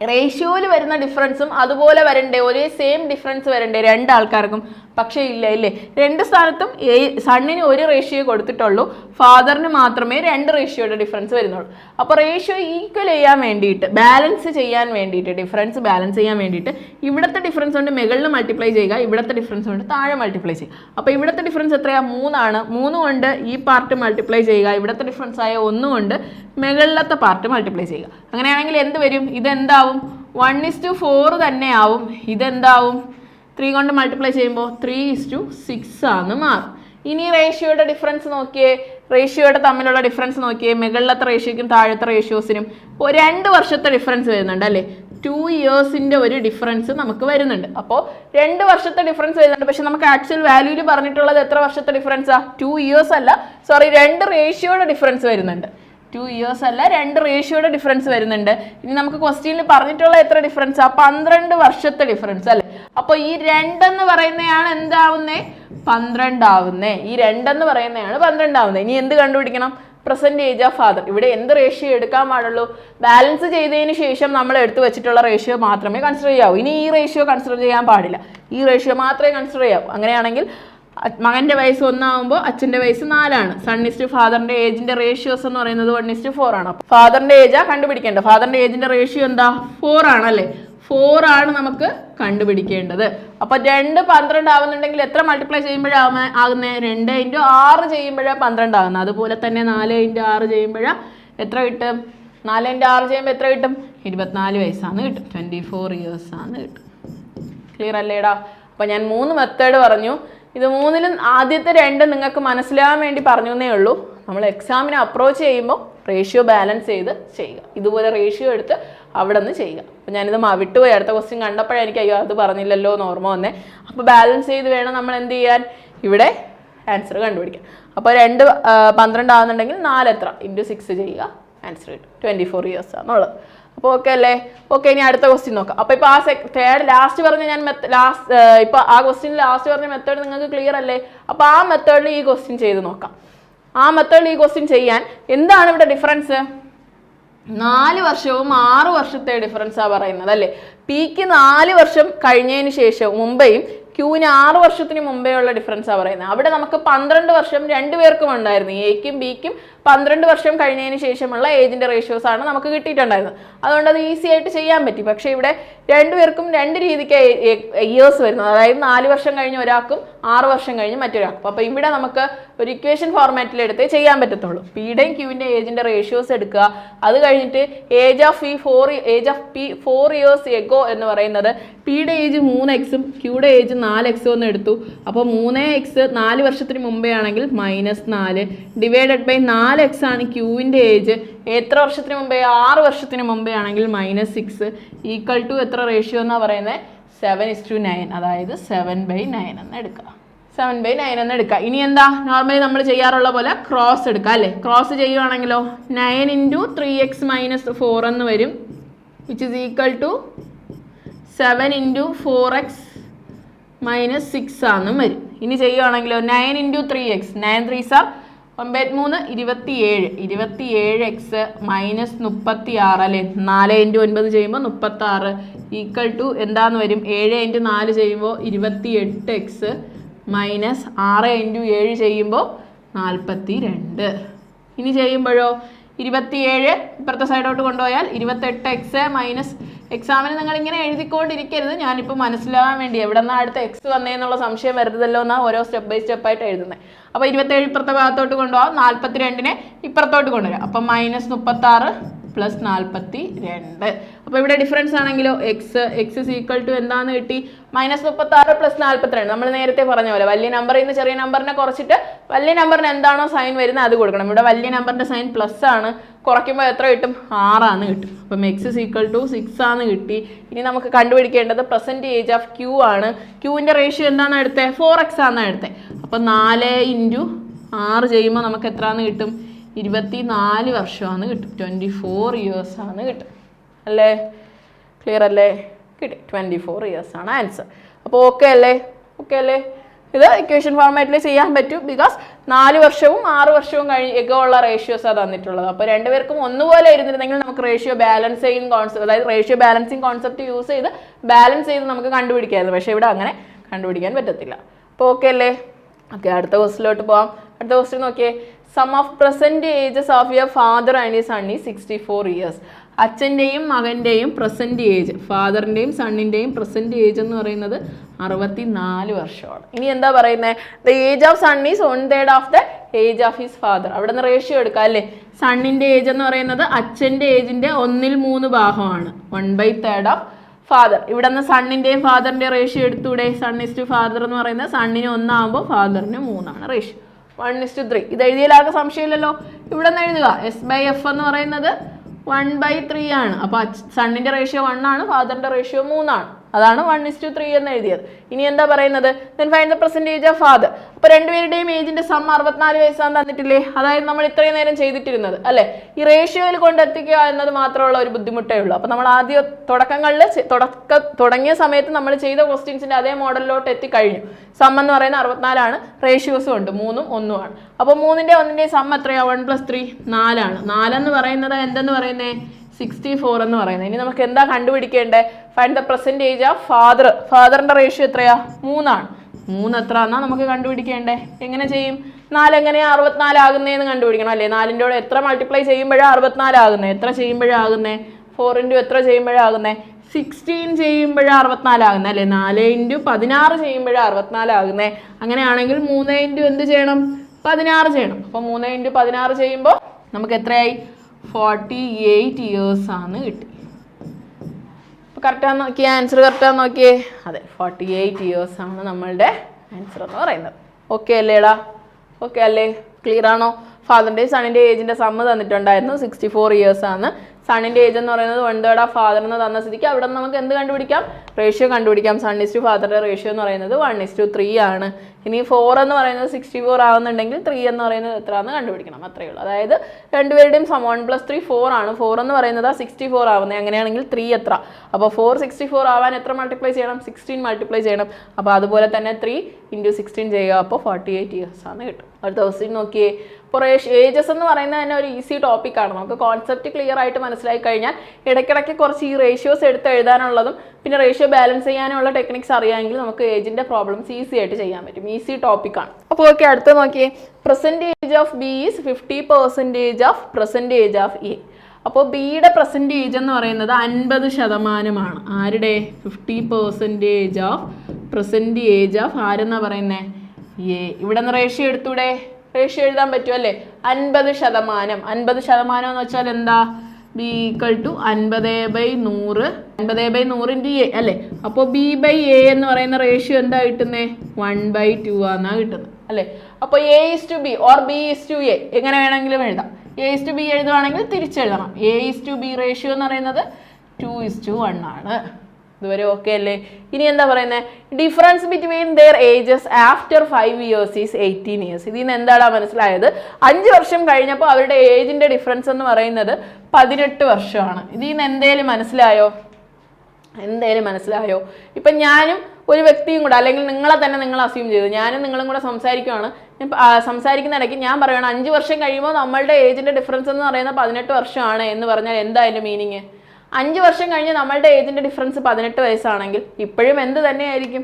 റേഷ്യോയിൽ വരുന്ന ഡിഫറൻസും അതുപോലെ വരണ്ടേ ഒരേ സെയിം ഡിഫറൻസ് വരണ്ടേ രണ്ട് ആൾക്കാർക്കും പക്ഷേ ഇല്ല ഇല്ലേ? രണ്ട് സ്ഥാനത്തും ഏ സണ്ണിന് ഒരു റേഷ്യോ കൊടുത്തിട്ടുള്ളൂ. ഫാദറിന് മാത്രമേ രണ്ട് റേഷ്യോയുടെ ഡിഫറൻസ് വരുന്നുള്ളൂ. അപ്പോൾ റേഷ്യോ ഈക്വൽ ചെയ്യാൻ വേണ്ടിയിട്ട് ബാലൻസ് ചെയ്യാൻ വേണ്ടിയിട്ട് ഡിഫറൻസ് ബാലൻസ് ചെയ്യാൻ വേണ്ടിയിട്ട് ഇവിടുത്തെ ഡിഫറൻസ് കൊണ്ട് മുകളിൽ മൾട്ടിപ്ലൈ ചെയ്യുക ഇവിടുത്തെ ഡിഫറൻസ് കൊണ്ട് താഴെ മൾട്ടിപ്ലൈ ചെയ്യുക. അപ്പോൾ ഇവിടുത്തെ ഡിഫറൻസ് എത്രയാണ് മൂന്നാണ്. മൂന്ന് കൊണ്ട് ഈ പാർട്ട് മൾട്ടിപ്ലൈ ചെയ്യുക ഇവിടുത്തെ ഡിഫറൻസ് ആയ ഒന്ന് കൊണ്ട് മുകളിലത്തെ പാർട്ട് മൾട്ടിപ്ലൈ ചെയ്യുക. അങ്ങനെയാണെങ്കിൽ എന്ത് വരും? ഇതെന്താവും? വൺ ഇസ് ടു ഫോർ തന്നെയാവും. ഇതെന്താവും? ത്രീ കൊണ്ട് മൾട്ടിപ്ലൈ ചെയ്യുമ്പോൾ ത്രീ ഇസ് ടു സിക്സ് ആണ് മാറും. ഇനി റേഷ്യോയുടെ ഡിഫറൻസ് നോക്കിയേ റേഷ്യോയുടെ തമ്മിലുള്ള ഡിഫറൻസ് നോക്കിയേ മുകളിലത്തെ റേഷ്യോയ്ക്കും താഴത്തെ റേഷ്യോസിനും രണ്ട് വർഷത്തെ ഡിഫറൻസ് വരുന്നുണ്ട് അല്ലേ? ടു ഇയേഴ്സിന്റെ ഒരു ഡിഫറൻസ് നമുക്ക് വരുന്നുണ്ട്. അപ്പോൾ രണ്ട് വർഷത്തെ ഡിഫറൻസ് വരുന്നുണ്ട്. പക്ഷെ നമുക്ക് ആക്ച്വൽ വാല്യൂൽ പറഞ്ഞിട്ടുള്ളത് എത്ര വർഷത്തെ ഡിഫറൻസാ ടു ഇയേഴ്സ് അല്ല. സോറി രണ്ട് റേഷ്യോയുടെ ഡിഫറൻസ് വരുന്നുണ്ട്. ടു ഇയേഴ്സ് അല്ല രണ്ട് റേഷ്യോയുടെ ഡിഫറൻസ് വരുന്നുണ്ട്. ഇനി നമുക്ക് ക്വസ്റ്റ്യനിൽ പറഞ്ഞിട്ടുള്ള എത്ര ഡിഫറൻസ് പന്ത്രണ്ട് വർഷത്തെ ഡിഫറൻസ് അല്ലേ? അപ്പോൾ ഈ രണ്ടെന്ന് പറയുന്നതാണ് എന്താവുന്നേ? പന്ത്രണ്ടാവുന്നേ. ഈ രണ്ടെന്ന് പറയുന്നതാണ് പന്ത്രണ്ടാവുന്നത് ഇനി എന്ത് കണ്ടുപിടിക്കണം? പ്രസന്റ് ഏജ് ഓഫ് ഫാദർ ഇവിടെ എന്ത് റേഷ്യോ എടുക്കാൻ പാടുള്ളൂ? ബാലൻസ് ചെയ്തതിന് ശേഷം നമ്മൾ എടുത്തു വെച്ചിട്ടുള്ള റേഷ്യോ മാത്രമേ കൺസിഡർ ചെയ്യാവൂ. ഇനി ഈ റേഷ്യോ കൺസിഡർ ചെയ്യാൻ പാടില്ല. ഈ റേഷ്യോ മാത്രമേ കൺസിഡർ ചെയ്യാവൂ. അങ്ങനെയാണെങ്കിൽ മകന്റെ വയസ്സ് ഒന്നാവുമ്പോൾ അച്ഛന്റെ വയസ്സ് നാലാണ്. സൺ ടു ഫാദറിന്റെ ഏജിന്റെ റേഷ്യോസ് എന്ന് പറയുന്നത് വൺ ഇസ്റ്റ് ഫോർ ആണ്. ഫാദറിന്റെ ഏജാ കണ്ടുപിടിക്കേണ്ടത്. ഫാദറിന്റെ ഏജിന്റെ റേഷ്യോ എന്താ? ഫോർ ആണല്ലേ. ഫോർ ആണ് നമുക്ക് കണ്ടുപിടിക്കേണ്ടത്. അപ്പൊ രണ്ട് പന്ത്രണ്ട് ആവുന്നുണ്ടെങ്കിൽ എത്ര മൾട്ടിപ്ലൈ ചെയ്യുമ്പോഴാവുന്ന ആകുന്നത് രണ്ട് ഇന്റു ആറ് ചെയ്യുമ്പോഴാണ് പന്ത്രണ്ട് ആകുന്നത് അതുപോലെ തന്നെ നാല് ഇന്റു ആറ് ചെയ്യുമ്പോഴാ എത്ര കിട്ടും? നാല് ഇന്റു ആറ് ചെയ്യുമ്പോൾ എത്ര കിട്ടും? ഇരുപത്തിനാല് വയസ്സാണ് കിട്ടും. ട്വന്റി ഫോർ ആണ് കിട്ടും. ക്ലിയർ അല്ലേടാ? അപ്പോൾ ഞാൻ മൂന്ന് മെത്തേഡ് പറഞ്ഞു. ഇത് മൂന്നിലും ആദ്യത്തെ രണ്ട് നിങ്ങൾക്ക് മനസ്സിലാവാൻ വേണ്ടി പറഞ്ഞു എന്നേ ഉള്ളൂ. നമ്മൾ എക്സാമിനെ അപ്രോച്ച് ചെയ്യുമ്പോൾ റേഷ്യോ ബാലൻസ് ചെയ്ത് ചെയ്യുക. ഇതുപോലെ റേഷ്യോ എടുത്ത് അവിടെ നിന്ന് ചെയ്യുക. അപ്പോൾ ഞാനിത് വിട്ടുപോയി. അടുത്ത ക്വസ്റ്റ്യൻ കണ്ടപ്പോഴേ എനിക്ക് അയ്യോ അത് പറഞ്ഞില്ലല്ലോ എന്ന് ഓർമ്മ വന്നേ. അപ്പോൾ ബാലൻസ് ചെയ്ത് വേണം നമ്മൾ എന്ത് ചെയ്യാൻ? ഇവിടെ ആൻസർ കണ്ടുപിടിക്കാം അപ്പോൾ രണ്ട് പന്ത്രണ്ട് ആകുന്നുണ്ടെങ്കിൽ നാല് എത്ര? ഇന്റു സിക്സ് ചെയ്യുക. ആൻസർ കിട്ടും. ട്വന്റി ഫോർ ഇയേഴ്സ് ആണെന്നുള്ളത് അപ്പോൾ ഓക്കെ അല്ലേ? ഓക്കെ ഇനി അടുത്ത ക്വസ്റ്റ്യൻ നോക്കാം. അപ്പോൾ ഇപ്പോൾ ആ സെ തേർഡ് ലാസ്റ്റ് പറഞ്ഞ ഞാൻ മെത്ത ലാസ്റ്റ് ഇപ്പോൾ ആ ക്വസ്റ്റ്യൻ ലാസ്റ്റ് പറഞ്ഞ മെത്തേഡ് നിങ്ങൾക്ക് ക്ലിയർ അല്ലേ? അപ്പോൾ ആ മെത്തേഡിൽ ഈ ക്വസ്റ്റ്യൻ ചെയ്ത് നോക്കാം. ആ മെത്തേഡിൽ ഈ ക്വസ്റ്റ്യൻ ചെയ്യാൻ എന്താണ് ഇവിടെ ഡിഫറൻസ് നാല് വർഷവും ആറു വർഷത്തെ ഡിഫറൻസാണ് പറയുന്നത് അല്ലേ? പിക്ക് നാല് വർഷം കഴിഞ്ഞതിന് ശേഷം മുമ്പേയും ക്യൂവിന് ആറ് വർഷത്തിന് മുമ്പേ ഉള്ള ഡിഫറൻസാണ് പറയുന്നത്. അവിടെ നമുക്ക് പന്ത്രണ്ട് വർഷം രണ്ടുപേർക്കും ഉണ്ടായിരുന്നു എക്കും ബിക്കും പന്ത്രണ്ട് വർഷം കഴിഞ്ഞതിന് ശേഷമുള്ള ഏജിന്റെ റേഷ്യോസ് ആണ് നമുക്ക് കിട്ടിയിട്ടുണ്ടായിരുന്നത്. അതുകൊണ്ട് അത് ഈസി ആയിട്ട് ചെയ്യാൻ പറ്റി. പക്ഷേ ഇവിടെ രണ്ടുപേർക്കും രണ്ട് രീതിക്ക് ഇയേഴ്സ് വരുന്നത്. അതായത് നാല് വർഷം കഴിഞ്ഞ് ഒരാൾക്കും ആറ് വർഷം കഴിഞ്ഞ് മറ്റൊരാൾക്കും. അപ്പോൾ ഇവിടെ നമുക്ക് ഒരു ഇക്വേഷൻ ഫോർമാറ്റിൽ എടുത്തേ ചെയ്യാൻ പറ്റത്തുള്ളൂ. പിയുടെയും ക്യൂവിന്റെ ഏജിന്റെ റേഷ്യോസ് എടുക്കുക. അത് കഴിഞ്ഞിട്ട് ഏജ് ഓഫ് ഈ four age of P four years ago എന്ന് പറയുന്നത് പിയുടെ ഏജ് മൂന്ന് എക്സും ക്യൂടെ ഏജ് നാല് എക്സും എന്ന് എടുത്തു. അപ്പോൾ മൂന്ന് എക്സ് നാല് വർഷത്തിന് മുമ്പേ ആണെങ്കിൽ മൈനസ് നാല് ഡിവൈഡഡ് ബൈ നാല് എക്സ് ആണ് ക്യൂവിന്റെ ഏജ് എത്ര വർഷത്തിന് മുമ്പേ? ആറ് വർഷത്തിന് മുമ്പേ ആണെങ്കിൽ മൈനസ് സിക്സ് ഈക്വൽ ടു എത്ര റേഷ്യോ എന്നാണ് പറയുന്നത് സെവൻ ഇസ് ടു നയൻ അതായത് സെവൻ ബൈ നയൻ എന്ന് എടുക്കുക. സെവൻ ബൈ നയൻ എന്ന് എടുക്കുക. ഇനി എന്താ? നോർമലി നമ്മൾ ചെയ്യാറുള്ള പോലെ ക്രോസ് എടുക്കുക അല്ലേ? Cross ചെയ്യുവാണെങ്കിലോ? Nine into three X minus four എന്ന് വരും. Which is equal to seven into four X minus six ആണെന്നും വരും. ഇനി ചെയ്യുവാണെങ്കിലോ? Nine into three X nine three sir ഒമ്പത് മൂന്ന് ഇരുപത്തിയേഴ്. ഇരുപത്തിയേഴ് എക്സ് മൈനസ് മുപ്പത്തി ആറ് അല്ലേ? നാല് ഇന്റു ഒൻപത് ചെയ്യുമ്പോൾ മുപ്പത്തി ആറ് ഈക്വൽ ടു എന്താന്ന് വരും? ഏഴ് ഇന്റു നാല് ചെയ്യുമ്പോൾ ഇരുപത്തി എട്ട് എക്സ് മൈനസ് ആറ് ഇന്റു ഏഴ് ചെയ്യുമ്പോൾ നാൽപ്പത്തി രണ്ട് ഇനി ചെയ്യുമ്പോഴോ? ഇരുപത്തിയേഴ് ഇപ്പുറത്തെ സൈഡോട്ട് കൊണ്ടുപോയാൽ ഇരുപത്തെട്ട് എക്സ് മൈനസ് എക്സാമിന് നിങ്ങൾ ഇങ്ങനെ എഴുതിക്കൊണ്ടിരിക്കരുത്. ഞാനിപ്പോൾ മനസ്സിലാവാൻ വേണ്ടി എവിടെ നിന്നാണ് അടുത്ത എക്സ് വന്നേന്നുള്ള സംശയം വരുന്നതല്ലോ എന്നാണ് ഓരോ സ്റ്റെപ്പ് ബൈ സ്റ്റെപ്പ് ആയിട്ട് എഴുതുന്നത് അപ്പോൾ ഇരുപത്തേഴ് ഇപ്പുറത്തെ ഭാഗത്തോട്ട് കൊണ്ടുപോകാം നാൽപ്പത്തി രണ്ടിനെ ഇപ്പുറത്തോട്ട് കൊണ്ടുവരാം. അപ്പം മൈനസ് മുപ്പത്താറ് പ്ലസ് നാൽപ്പത്തി രണ്ട് അപ്പോൾ ഇവിടെ ഡിഫറൻസ് ആണെങ്കിലോ? X X is equal to എന്താന്ന് കിട്ടി? മൈനസ് മുപ്പത്തി ആറ് പ്ലസ് നാൽപ്പത്തിരണ്ട് നമ്മൾ നേരത്തെ പറഞ്ഞ പോലെ വലിയ നമ്പറിൽ നിന്ന് ചെറിയ നമ്പറിനെ കുറച്ചിട്ട് വലിയ നമ്പറിന് എന്താണോ സൈൻ വരുന്നത് അത് കൊടുക്കണം. ഇവിടെ വലിയ നമ്പറിന്റെ സൈൻ പ്ലസ് ആണ്. കുറയ്ക്കുമ്പോൾ എത്ര കിട്ടും? ആറാന്ന് കിട്ടും. അപ്പം എക്സ് ഈക്വൽ ടു സിക്സ് ആണ് കിട്ടി. ഇനി നമുക്ക് കണ്ടുപിടിക്കേണ്ടത് പ്രസന്റ് ഏജ് ഓഫ് ക്യൂ ആണ്. ക്യൂവിന്റെ റേഷ്യോ എന്താണ് എടുത്തത് ഫോർ എക്സ് ആണ് എടുത്തത് അപ്പം നാല് ഇന്റു ആറ് ചെയ്യുമ്പോൾ നമുക്ക് എത്രയാണ് കിട്ടും? ഇരുപത്തി നാല് വർഷമാണ് കിട്ടും. ട്വന്റി ഫോർ ഇയേഴ്സ് ആണ് കിട്ടും. അല്ലേ? ക്ലിയർ അല്ലേ? കിട്ടി. ട്വന്റി ഫോർ ഇയേഴ്സ് ആണ് ആൻസർ അപ്പോൾ ഓക്കെ അല്ലേ? ഓക്കെ അല്ലേ? ഇത് ഇക്വേഷൻ ഫോർമാറ്റിൽ ചെയ്യാൻ പറ്റും. ബിക്കോസ് നാല് വർഷവും ആറ് വർഷവും കഴിഞ്ഞ എഗോ ഉള്ള റേഷ്യോസാണ് തന്നിട്ടുള്ളത്. അപ്പോൾ രണ്ടുപേർക്കും ഒന്നുപോലെ ഇരുന്നിരുന്നെങ്കിൽ നമുക്ക് റേഷ്യോ ബാലൻസിങ് കോൺസെപ്റ്റ് അതായത് റേഷ്യോ ബാലൻസിങ് കോൺസെപ്റ്റ് യൂസ് ചെയ്ത് ബാലൻസ് ചെയ്ത് നമുക്ക് കണ്ടുപിടിക്കാമായിരുന്നു. പക്ഷേ ഇവിടെ അങ്ങനെ കണ്ടുപിടിക്കാൻ പറ്റത്തില്ല. അപ്പോൾ ഓക്കെ അല്ലേ? ഓക്കെ അടുത്ത ക്വസ്റ്റിലോട്ട് പോവാം. അടുത്ത ക്വസ്റ്റ്യൻ നോക്കിയേ. Sum of present ages of your father and ഈ സൺ ഈ സിക്സ്റ്റി ഫോർ ഇയേഴ്സ് അച്ഛന്റെയും മകന്റെയും പ്രസന്റ് ഏജ് ഫാദറിന്റെയും സണ്ണിന്റെയും പ്രസന്റ് ഏജ് എന്ന് പറയുന്നത് അറുപത്തി നാല് വർഷമാണ്. ഇനി എന്താ പറയുന്നത് the age of son is one third of the age of his father അവിടെ നിന്ന് റേഷ്യോ എടുക്കാം അല്ലേ? സണ്ണിന്റെ ഏജ് എന്ന് പറയുന്നത് അച്ഛന്റെ ഏജിന്റെ ഒന്നിൽ മൂന്ന് ഭാഗമാണ്. One by third of father ഇവിടെ നിന്ന് സണ്ണിന്റെയും ഫാദറിന്റെ റേഷ്യോ എടുത്തൂടെ? സൺ ഇസ് ടു ഫാദർ എന്ന് പറയുന്നത് സണ്ണിന് ഒന്നാകുമ്പോൾ ഫാദറിന് മൂന്നാണ് ratio one is to three ഇത് എഴുതിയാലാകെ സംശയമില്ലല്ലോ. ഇവിടെ നിന്ന് എഴുതുക. എസ് ബൈ എഫ് എന്ന് പറയുന്നത് വൺ ബൈ ത്രീ ആണ്. അപ്പോൾ സണ്ണിന്റെ റേഷ്യോ വൺ ആണ് ഫാദറിന്റെ റേഷ്യോ മൂന്നാണ്. അതാണ് വൺ ഇസ് ടു ത്രീ എന്ന് എഴുതിയത്. ഇനി എന്താ പറയുന്നത്? ദെൻ പെർസെന്റേജ് ഓഫ് ഫാദർ അപ്പോൾ രണ്ടുപേരുടെയും ഏജിന്റെ സം അറുപത്തിനാല് വയസ്സാണ് തന്നിട്ടില്ലേ? അതായത് നമ്മൾ ഇത്രയും നേരം ചെയ്തിട്ടിരുന്നത് അല്ലേ? ഈ റേഷ്യോയിൽ കൊണ്ടെത്തിക്കുക എന്നത് മാത്രമുള്ള ഒരു ബുദ്ധിമുട്ടേ ഉള്ളൂ. അപ്പോൾ നമ്മൾ ആദ്യം തുടക്കങ്ങളിൽ തുടക്ക തുടങ്ങിയ സമയത്ത് നമ്മൾ ചെയ്ത ക്വസ്റ്റ്യൻസിന്റെ അതേ മോഡലിലോട്ട് എത്തിക്കഴിഞ്ഞു. സം എന്ന് പറയുന്ന അറുപത്തിനാലാണ് റേഷ്യോസും ഉണ്ട് മൂന്നും ഒന്നുമാണ് അപ്പോൾ മൂന്നിന്റെ ഒന്നിന്റെ സം എത്രയാണ് വൺ പ്ലസ് ത്രീ നാലാണ്. നാലെന്ന് പറയുന്നത് എന്തെന്ന് പറയുന്നേ? സിക്സ്റ്റി ഫോർ എന്ന് പറയുന്നത്. ഇനി നമുക്ക് എന്താ കണ്ടുപിടിക്കേണ്ടേ? Find the present age of father ഫാദറിന്റെ ratio എത്രയാ? മൂന്നാണ്. മൂന്ന് എത്ര എന്നാ നമുക്ക് കണ്ടുപിടിക്കേണ്ടേ? എങ്ങനെ ചെയ്യും? നാല് എങ്ങനെയാ അറുപത്തിനാലാകുന്നതെന്ന് കണ്ടുപിടിക്കണം അല്ലേ? നാലിന്റെ കൂടെ എത്ര മൾട്ടിപ്ലൈ ചെയ്യുമ്പോഴാണ് അറുപത്തിനാലാകുന്നത് എത്ര ചെയ്യുമ്പോഴാകുന്നത് ഫോർ ഇന്റു എത്ര ചെയ്യുമ്പോഴാകുന്നത് സിക്സ്റ്റീൻ ചെയ്യുമ്പോഴാണ് അറുപത്തിനാലാകുന്നത് അല്ലേ? നാല് ഇന്റു പതിനാറ് ചെയ്യുമ്പോഴാണ് അറുപത്തിനാലാകുന്നത് അങ്ങനെയാണെങ്കിൽ മൂന്ന് ഇന്റു എന്ത് ചെയ്യണം? പതിനാറ് ചെയ്യണം. അപ്പോൾ മൂന്ന് ഇന്റു പതിനാറ് ചെയ്യുമ്പോൾ നമുക്ക് എത്രയായി? ഫോർട്ടി എയ്റ്റ് ആണ് കിട്ടി. അപ്പോൾ കറക്റ്റാന്ന് നോക്കിയേ ആൻസർ കറക്റ്റാന്ന് നോക്കിയേ. അതെ ഫോർട്ടി എയ്റ്റ് ആണ് നമ്മളുടെ ആൻസർ എന്ന് പറയുന്നത്. ഓക്കെ അല്ലേടാ ഓക്കെ അല്ലേ? ക്ലിയർ ആണോ? ഫാദറിന്റെയും സണിന്റെയും ഏജിന്റെ സമ്മ് തന്നിട്ടുണ്ടായിരുന്നു സിക്സ്റ്റി ഫോർ ഇയേഴ്സ് ആണ്. സണ്ണിന്റെ ഏജ് എന്ന് പറയുന്നത് വൺ തേർഡ് ആ ഫാദർ എന്ന് തന്ന സ്ഥിതിക്ക് അവിടെ നിന്ന് നമുക്ക് എന്ത് കണ്ടുപിടിക്കാം? റേഷ്യോ കണ്ടുപിടിക്കാം. സൺ ടു ഫാദറിന്റെ റേഷ്യോ എന്ന് പറയുന്നത് വൺ ഇസ് ടു ത്രീ ആണ്. ഇനി ഫോർ എന്ന് പറയുന്നത് സിക്സ്റ്റി ഫോർ ആവുന്നുണ്ടെങ്കിൽ ത്രീ എന്ന് പറയുന്നത് എത്ര എന്ന് കണ്ടുപിടിക്കണം. അത്രയേ ഉള്ളൂ. അതായത് രണ്ടുപേരുടെയും sum one plus three four ആണ്. ഫോർ എന്ന് പറയുന്നത് ആ സിക്സ്റ്റി ഫോർ ആവുന്നത് അങ്ങനെയാണെങ്കിൽ ത്രീ എത്ര? അപ്പോൾ ഫോർ സിക്സ്റ്റി ഫോർ ആവാൻ എത്ര മൾട്ടിപ്ലൈ ചെയ്യണം? സിക്സ്റ്റീൻ മൾട്ടിപ്ലൈ ചെയ്യണം. അപ്പോൾ അതുപോലെ തന്നെ ത്രീ ഇന്റു സിക്സ്റ്റീൻ ചെയ്യുക. അപ്പോൾ ഫോർട്ടി എയ്റ്റ് ഇയേഴ്സ് ആണ് കിട്ടും. അടുത്ത ക്വസ്റ്റ്യൻ നോക്കിയേ. ഇപ്പോൾ ഏജസ് എന്ന് പറയുന്നത് തന്നെ ഒരു ഈസി ടോപ്പിക്കാണ് നമുക്ക് കോൺസെപ്റ്റ് ക്ലിയർ ആയിട്ട് മനസ്സിലായി കഴിഞ്ഞാൽ ഇടയ്ക്കിടയ്ക്ക് കുറച്ച് ഈ റേഷ്യോസ് എടുത്ത് എഴുതാനുള്ളതും പിന്നെ റേഷ്യോ ബാലൻസ് ചെയ്യാനുള്ള ടെക്നിക്സ് അറിയാമെങ്കിൽ നമുക്ക് ഏജിന്റെ പ്രോബ്ലംസ് ഈസി ആയിട്ട് ചെയ്യാൻ പറ്റും. ഈസി ടോപ്പിക്കാണ് അപ്പോൾ ഓക്കെ അടുത്ത് നോക്കിയേ. Present age of B is fifty percentage of present age of A അപ്പോൾ ബിയുടെ പ്രസന്റേജ് എന്ന് പറയുന്നത് അൻപത് ശതമാനമാണ്. ആരുടെ? Fifty percentage of present age of ആരെന്നാണ് പറയുന്നത് എ ഇവിടെ നിന്ന് റേഷ്യോ എടുത്തൂടെ? റേഷ്യോ എഴുതാൻ പറ്റും അല്ലേ? അൻപത് ശതമാനം. അൻപത് ശതമാനം എന്ന് വെച്ചാൽ എന്താ? ബി ഈക്വൽ ടു അൻപത് ബൈ നൂറ്. അൻപത് ബൈ നൂറിന്റെ എ അല്ലേ? അപ്പോൾ ബി ബൈ എ എന്ന് പറയുന്ന റേഷ്യോ എന്താ കിട്ടുന്നത് വൺ ബൈ ടു ആണെന്നാണ് കിട്ടുന്നത്. അല്ലേ? അപ്പോൾ A is to B or B is to A എങ്ങനെ വേണമെങ്കിലും എഴുതാം. എ ഇസ് ടു ബി എഴുതുവാണെങ്കിൽ തിരിച്ചെഴുതണം. A is to B ratio എന്ന് പറയുന്നത് ടു ഇസ് ടു വൺ ആണ്. ഇതുവരെ ഓക്കെ അല്ലേ? ഇനി എന്താ പറയുന്നത് difference between their ages after five years is eighteen years ഇതിൽ നിന്ന് എന്താണ് മനസ്സിലായത്? അഞ്ച് വർഷം കഴിഞ്ഞപ്പോൾ അവരുടെ ഏജിന്റെ ഡിഫറൻസ് എന്ന് പറയുന്നത് പതിനെട്ട് വർഷമാണ്. ഇതിൽ നിന്ന് എന്തേലും മനസ്സിലായോ? എന്തേലും മനസ്സിലായോ? ഇപ്പം ഞാനും ഒരു വ്യക്തിയും കൂടെ അല്ലെങ്കിൽ നിങ്ങളെ തന്നെ നിങ്ങൾ അസ്യൂം ചെയ്തു. ഞാനും നിങ്ങളും കൂടെ ആ, സംസാരിക്കുന്ന ഇടയ്ക്ക് ഞാൻ പറയുകയാണ് അഞ്ച് വർഷം കഴിയുമ്പോൾ നമ്മളുടെ ഏജിന്റെ ഡിഫറൻസ് എന്ന് പറയുന്നത് പതിനെട്ട് വർഷമാണ് എന്ന് പറഞ്ഞാൽ എന്താ അതിന്റെ മീനിങ് അഞ്ച് വർഷം കഴിഞ്ഞ് നമ്മളുടെ ഏജിന്റെ ഡിഫറൻസ് പതിനെട്ട് വയസ്സാണെങ്കിൽ ഇപ്പോഴും എന്ത് തന്നെയായിരിക്കും?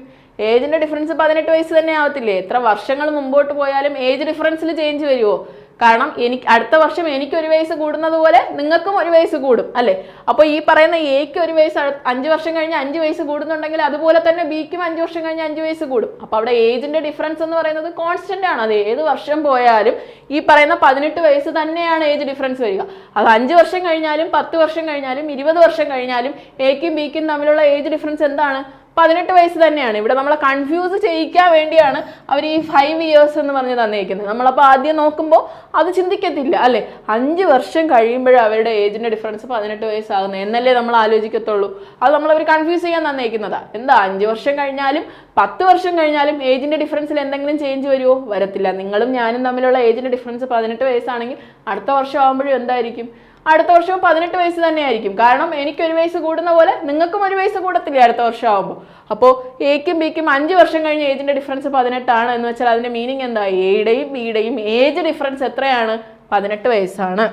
ഏജിന്റെ ഡിഫറൻസ് പതിനെട്ട് വയസ്സ് തന്നെ ആവത്തില്ലേ? എത്ര വർഷങ്ങൾ മുമ്പോട്ട് പോയാലും ഏജ് ഡിഫറൻസിൽ ചേഞ്ച് വരുമോ കാരണം എനിക്ക് അടുത്ത വർഷം എനിക്ക് ഒരു വയസ്സ് കൂടുന്നത് പോലെ നിങ്ങൾക്കും ഒരു വയസ്സ് കൂടും അല്ലേ? അപ്പോൾ ഈ പറയുന്ന എക്ക് ഒരു വയസ്സ് അഞ്ച് വർഷം കഴിഞ്ഞ് അഞ്ച് വയസ്സ് കൂടുന്നുണ്ടെങ്കിൽ അതുപോലെ തന്നെ ബിക്കും അഞ്ച് വർഷം കഴിഞ്ഞ് അഞ്ച് വയസ്സ് കൂടും. അപ്പോൾ അവിടെ ഏജിന്റെ ഡിഫറൻസ് എന്ന് പറയുന്നത് കോൺസ്റ്റന്റ് ആണ്. അത് ഏത് വർഷം പോയാലും ഈ പറയുന്ന പതിനെട്ട് വയസ്സ് തന്നെയാണ് ഏജ് ഡിഫറൻസ് വരിക. അത് അഞ്ച് വർഷം കഴിഞ്ഞാലും പത്ത് വർഷം കഴിഞ്ഞാലും ഇരുപത് വർഷം കഴിഞ്ഞാലും എക്കും ബിക്കും തമ്മിലുള്ള ഏജ് ഡിഫറൻസ് എന്താണ്? പതിനെട്ട് വയസ്സ് തന്നെയാണ്. ഇവിടെ നമ്മളെ കൺഫ്യൂസ് ചെയ്യിക്കാൻ വേണ്ടിയാണ് അവർ ഈ ഫൈവ് ഇയേഴ്സ് എന്ന് പറഞ്ഞ് തന്നേക്കുന്നത് നമ്മളപ്പോൾ ആദ്യം നോക്കുമ്പോൾ അത് ചിന്തിക്കത്തില്ല അല്ലേ? അഞ്ച് വർഷം കഴിയുമ്പോഴേ അവരുടെ ഏജിന്റെ ഡിഫറൻസ് പതിനെട്ട് വയസ്സാകുന്നത് എന്നല്ലേ നമ്മൾ ആലോചിക്കത്തുള്ളൂ. അത് നമ്മളവർ കൺഫ്യൂസ് ചെയ്യാൻ തന്നേക്കുന്നതാണ് എന്താ അഞ്ച് വർഷം കഴിഞ്ഞാലും പത്ത് വർഷം കഴിഞ്ഞാലും ഏജിന്റെ ഡിഫറൻസിൽ എന്തെങ്കിലും ചേഞ്ച് വരുമോ വരത്തില്ല. നിങ്ങളും ഞാനും തമ്മിലുള്ള ഏജിന്റെ ഡിഫറൻസ് പതിനെട്ട് വയസ്സാണെങ്കിൽ അടുത്ത വർഷം ആകുമ്പോഴും എന്തായിരിക്കും? അടുത്ത വർഷവും പതിനെട്ട് വയസ്സ് തന്നെയായിരിക്കും. കാരണം എനിക്ക് ഒരു വയസ്സ് കൂടുന്ന പോലെ നിങ്ങൾക്കും ഒരു വയസ്സ് കൂടത്തില്ലേ അടുത്ത വർഷം ആകുമ്പോൾ അപ്പോൾ എക്കും ബിക്കും അഞ്ച് വർഷം കഴിഞ്ഞ് ഏജിന്റെ ഡിഫറൻസ് പതിനെട്ടാണ് എന്ന് വെച്ചാൽ അതിന്റെ മീനിങ് എന്താ? എയുടെയും ബിയുടെയും ഏജ് ഡിഫറൻസ് എത്രയാണ്? പതിനെട്ട് വയസ്സാണ്.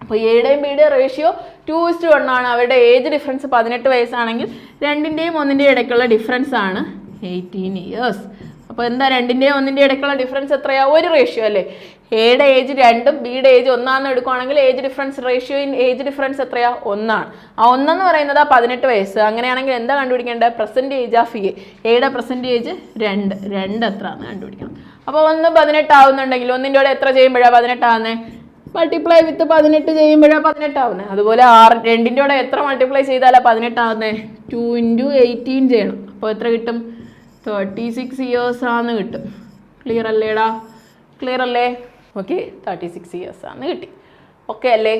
അപ്പോൾ എയുടെയും ബിയുടെയും റേഷ്യോ ടു ഇസ് വൺ ആണ്. അവരുടെ ഏജ് ഡിഫറൻസ് പതിനെട്ട് വയസ്സാണെങ്കിൽ രണ്ടിന്റെയും ഒന്നിന്റെയും ഇടയ്ക്കുള്ള ഡിഫറൻസ് ആണ് എയ്റ്റീൻ ഇയേഴ്സ് അപ്പോൾ എന്താ രണ്ടിന്റെയും ഒന്നിന്റെ ഇടയ്ക്കുള്ള ഡിഫറൻസ് എത്രയാ? ഒരു റേഷ്യോ അല്ലേ? എയുടെ ഏജ് രണ്ടും ബിയുടെ ഏജ് ഒന്നാന്ന് എടുക്കുകയാണെങ്കിൽ age difference ratio in age difference എത്രയാ? ഒന്നാണ്. ആ ഒന്നെന്ന് പറയുന്നത് പതിനെട്ട് വയസ്സ്. അങ്ങനെയാണെങ്കിൽ എന്താ കണ്ടുപിടിക്കേണ്ടത്? പ്രസന്റ് ഏജ് ഓഫ് എ എയുടെ പ്രസന്റ് ഏജ് രണ്ട്. രണ്ട് എത്ര എന്ന് കണ്ടുപിടിക്കണം. അപ്പോൾ ഒന്ന് പതിനെട്ട് ആവുന്നുണ്ടെങ്കിൽ ഒന്നിന്റെ കൂടെ എത്ര ചെയ്യുമ്പോഴാണ് പതിനെട്ടാവുന്നത് മൾട്ടിപ്ലൈ വിത്ത് പതിനെട്ട് ചെയ്യുമ്പോഴാണ് പതിനെട്ടാവുന്നത് അതുപോലെ ആറ് രണ്ടിന്റെ കൂടെ എത്ര മൾട്ടിപ്ലൈ ചെയ്താലാണ് പതിനെട്ടാവുന്നത് ടു ഇന്റു എയ്റ്റീൻ ചെയ്യണം. അപ്പോൾ എത്ര കിട്ടും? തേർട്ടി സിക്സ് ഇയേഴ്സ് ആന്ന് കിട്ടും. ക്ലിയർ അല്ലേടാ? ക്ലിയർ അല്ലേ? ഓക്കെ തേർട്ടി സിക്സ് ഇയേഴ്സ് ആന്ന് കിട്ടി. ഓക്കെ അല്ലേ?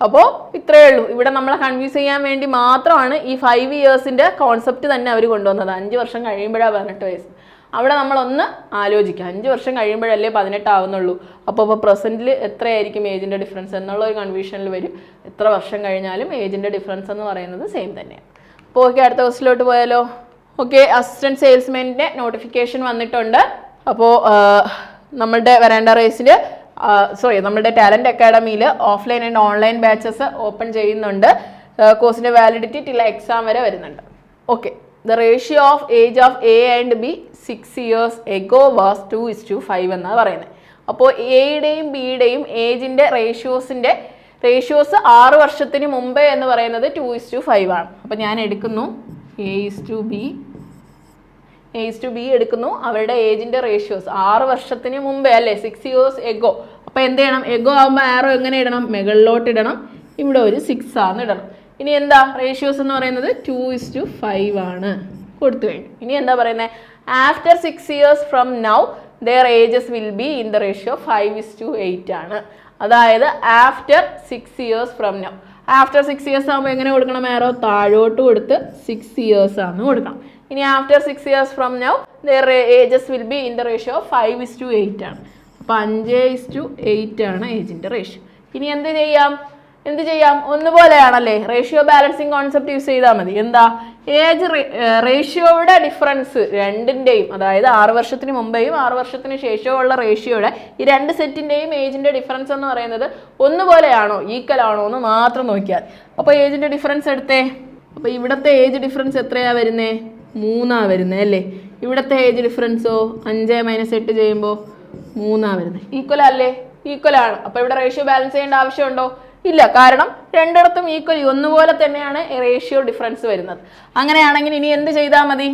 അപ്പോൾ ഇത്രയേ ഉള്ളൂ. ഇവിടെ നമ്മളെ കൺഫ്യൂസ് ചെയ്യാൻ വേണ്ടി മാത്രമാണ് ഈ ഫൈവ് ഇയേഴ്സിന്റെ കോൺസെപ്റ്റ് തന്നെ അവർ കൊണ്ടുവന്നത്. അഞ്ച് വർഷം കഴിയുമ്പോഴാണ് പതിനെട്ട് വയസ്സ്. അവിടെ നമ്മളൊന്ന് ആലോചിക്കുക അഞ്ച് വർഷം കഴിയുമ്പോഴല്ലേ പതിനെട്ടാവുന്നുള്ളൂ അപ്പോൾ ഇപ്പോൾ പ്രസന്റിൽ എത്രയായിരിക്കും ഏജിന്റെ ഡിഫറൻസ് എന്നുള്ള ഒരു കൺഫ്യൂഷനിൽ വരും. എത്ര വർഷം കഴിഞ്ഞാലും ഏജിന്റെ ഡിഫറൻസ് എന്ന് പറയുന്നത് സെയിം തന്നെയാണ് അപ്പോൾ ഓക്കെ അടുത്ത ക്വസ്റ്റിലോട്ട് പോയാലോ? ഓക്കെ അസിസ്റ്റന്റ് സെയിൽസ്മാനിന്റെ നോട്ടിഫിക്കേഷൻ വന്നിട്ടുണ്ട്. അപ്പോൾ നമ്മളുടെ വരേണ്ട റേസിൽ സോറി നമ്മുടെ talent അക്കാഡമിയിൽ offline and online batches open ചെയ്യുന്നുണ്ട്. കോഴ്സിന്റെ വാലിഡിറ്റി ടില്ല എക്സാം വരെ വരുന്നുണ്ട്. Okay the ratio of age of A and B six years ago was two is to five എന്നാണ് പറയുന്നത് അപ്പോൾ എയുടെയും ബിയുടെയും ഏജിന്റെ റേഷ്യോസിന്റെ റേഷ്യോസ് ആറ് വർഷത്തിന് മുമ്പേ എന്ന് പറയുന്നത് ടു ഇസ് ടു ഫൈവ് ആണ്. അപ്പോൾ ഞാൻ എടുക്കുന്നു. A is to B A's to B എടുക്കുന്നു. അവരുടെ ഏജിന്റെ റേഷ്യോസ് ആറ് വർഷത്തിന് മുമ്പേ അല്ലേ? സിക്സ് ഇയേഴ്സ് എഗോ അപ്പോൾ എന്ത് ചെയ്യണം? എഗോ ആകുമ്പോൾ ആറോ എങ്ങനെ ഇടണം? മുകളിലോട്ട് ഇടണം. ഇവിടെ ഒരു സിക്സ് ആണ് ഇടണം. ഇനി എന്താ? റേഷ്യോസ് എന്ന് പറയുന്നത് ടു ഇസ് ടു ഫൈവ് ആണ്. കൊടുത്തു കഴിഞ്ഞു. ഇനി എന്താ പറയുന്നത് after six years from now their ages will be in the ratio five is to eight ആണ്. അതായത് after six years from now after six years ആകുമ്പോൾ എങ്ങനെ കൊടുക്കണം? ആരോ താഴോട്ട് കൊടുത്ത് സിക്സ് ഇയേഴ്സ് ആണ് കൊടുക്കാം. ഇനി after six years from now their ages will be in the ratio five is to eight ആണ്. അപ്പോൾ അഞ്ച് ഇസ് ടു എയ്റ്റ് ആണ് ഏജിന്റെ റേഷ്യോ ഇനി എന്ത് ചെയ്യാം? എന്ത് ചെയ്യാം? ഒന്നുപോലെയാണല്ലേ? റേഷ്യോ ബാലൻസിങ് കോൺസെപ്റ്റ് യൂസ് ചെയ്താൽ മതി. എന്താ? ഏജ് റേഷ്യോയുടെ ഡിഫറൻസ് രണ്ടിന്റെയും അതായത് ആറ് വർഷത്തിന് മുമ്പേയും ആറ് വർഷത്തിന് ശേഷവും ഉള്ള റേഷ്യോയുടെ ഈ രണ്ട് സെറ്റിന്റെയും ഏജിന്റെ ഡിഫറൻസ് എന്ന് പറയുന്നത് ഒന്നുപോലെയാണോ ഈക്വൽ ആണോ എന്ന് മാത്രം നോക്കിയാൽ. അപ്പോൾ ഏജിന്റെ ഡിഫറൻസ് എടുത്തേ. അപ്പോൾ ഇവിടുത്തെ ഏജ് ഡിഫറൻസ് എത്രയാണ് വരുന്നേ? മൂന്നാണ് വരുന്നേ അല്ലേ? ഇവിടുത്തെ ഏജ് ഡിഫറൻസോ അഞ്ച് മൈനസ് എട്ട് ചെയ്യുമ്പോൾ മൂന്നാണ് വരുന്നത് ഈക്വൽ അല്ലേ? ഈക്വൽ ആണ്. അപ്പോൾ ഇവിടെ റേഷ്യോ ബാലൻസ് ചെയ്യേണ്ട ആവശ്യമുണ്ടോ? ഇല്ല കാരണം രണ്ടിടത്തും ഈക്വലി ഒന്നുപോലെ തന്നെയാണ് റേഷ്യോ ഡിഫറൻസ് വരുന്നത്. അങ്ങനെയാണെങ്കിൽ ഇനി എന്ത് ചെയ്താൽ മതി?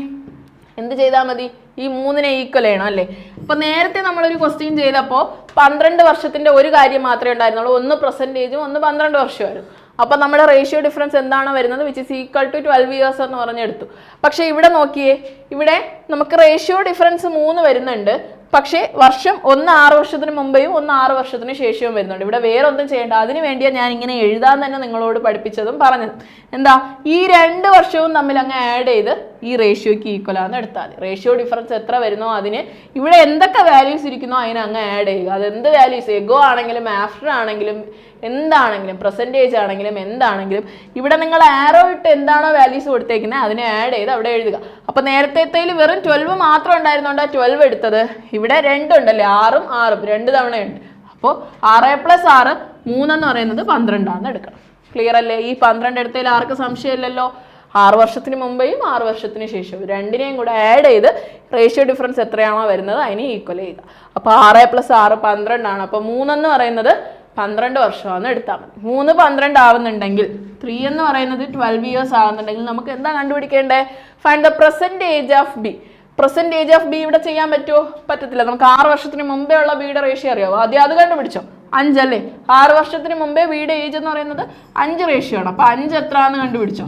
എന്ത് ചെയ്താൽ മതി? ഈ മൂന്നിനെ ഈക്വൽ ചെയ്യണം അല്ലേ? അപ്പൊ നേരത്തെ നമ്മളൊരു ക്വസ്റ്റ്യൻ ചെയ്തപ്പോൾ പന്ത്രണ്ട് വർഷത്തിന്റെ ഒരു കാര്യം മാത്രമേ ഉണ്ടായിരുന്നുള്ളൂ. ഒന്ന് പെർസെന്റേജും ഒന്ന് പന്ത്രണ്ട് വർഷമായിരുന്നു അപ്പൊ നമ്മുടെ റേഷ്യോ ഡിഫറൻസ് എന്താണ് വരുന്നത്? Which is equal to twelve years എന്ന് പറഞ്ഞെടുത്തു. പക്ഷേ ഇവിടെ നോക്കിയേ ഇവിടെ നമുക്ക് റേഷ്യോ ഡിഫറൻസ് മൂന്ന് വരുന്നുണ്ട്. പക്ഷേ വർഷം ഒന്ന് ആറ് വർഷത്തിന് മുമ്പേയും ഒന്ന് ആറ് വർഷത്തിന് ശേഷവും വരുന്നുണ്ട്. ഇവിടെ വേറെ ഒന്നും ചെയ്യേണ്ട. അതിന് വേണ്ടിയാണ് ഞാൻ ഇങ്ങനെ എഴുതാൻ തന്നെ നിങ്ങളോട് പഠിപ്പിച്ചതും പറഞ്ഞത്. എന്താ ഈ രണ്ട് വർഷവും തമ്മിൽ അങ്ങ് ആഡ് ചെയ്ത് ഈ റേഷ്യോയ്ക്ക് ഈക്വൽ ആണെന്ന് എടുത്താൽ റേഷ്യോ ഡിഫറൻസ് എത്ര വരുന്നോ അതിന് ഇവിടെ എന്തൊക്കെ വാല്യൂസ് ഇരിക്കുന്നോ അതിനെ അങ്ങ് ആഡ് ചെയ്യുക. അത് എന്ത് വാല്യൂസ് എഗോ ആണെങ്കിലും ആഫ്റ്റർ ആണെങ്കിലും എന്താണെങ്കിലും പ്രസന്റേജ് ആണെങ്കിലും എന്താണെങ്കിലും ഇവിടെ നിങ്ങൾ ആരോ ഇട്ട് എന്താണോ വാല്യൂസ് കൊടുത്തേക്കുന്നത് അതിനെ ആഡ് ചെയ്ത് അവിടെ എഴുതുക. അപ്പോൾ നേരത്തേത്തിൽ വെറും ട്വൽവ് മാത്രം ഉണ്ടായിരുന്നുണ്ട് ആ ട്വൽവ് എടുത്തത്? ഇവിടെ രണ്ടുണ്ടല്ലേ ആറും ആറും. രണ്ട് തവണയുണ്ട്. അപ്പോൾ ആറ് പ്ലസ് ആറ് മൂന്നെന്ന് പറയുന്നത് പന്ത്രണ്ടാന്ന് എടുക്കണം. ക്ലിയർ അല്ലേ? ഈ പന്ത്രണ്ട് എടുത്തതിൽ ആർക്ക് സംശയമില്ലല്ലോ? ആറ് വർഷത്തിന് മുമ്പേയും ആറ് വർഷത്തിന് ശേഷവും. രണ്ടിനെയും കൂടെ ആഡ് ചെയ്ത് റേഷ്യോ ഡിഫറൻസ് എത്രയാണോ വരുന്നത് അതിനെ ഈക്വൽ ചെയ്യുക. അപ്പോൾ ആറ് പ്ലസ് ആറ് പന്ത്രണ്ടാണ്. അപ്പോൾ മൂന്നെന്ന് പറയുന്നത് പന്ത്രണ്ട് വർഷമാണ് എടുത്താൽ മതി. മൂന്ന് പന്ത്രണ്ട് ആവുന്നുണ്ടെങ്കിൽ ത്രീ എന്ന് പറയുന്നത് ട്വൽവ് ഇയേഴ്സ് ആവുന്നുണ്ടെങ്കിൽ നമുക്ക് എന്താ കണ്ടുപിടിക്കേണ്ടത് find the present age of B present age of B ഇവിടെ ചെയ്യാൻ പറ്റുമോ? പറ്റത്തില്ല. നമുക്ക് ആറ് വർഷത്തിന് മുമ്പേ ഉള്ള ബിയുടെ റേഷ്യോ അറിയാവോ? ആദ്യം അത് കണ്ടുപിടിച്ചോ? അഞ്ചല്ലേ ആറ് വർഷത്തിന് മുമ്പേ ബിയുടെ ഏജ് എന്ന് പറയുന്നത് അഞ്ച് റേഷ്യോ ആണ്. അപ്പൊ അഞ്ച് എത്രയാണെന്ന് കണ്ടുപിടിച്ചോ?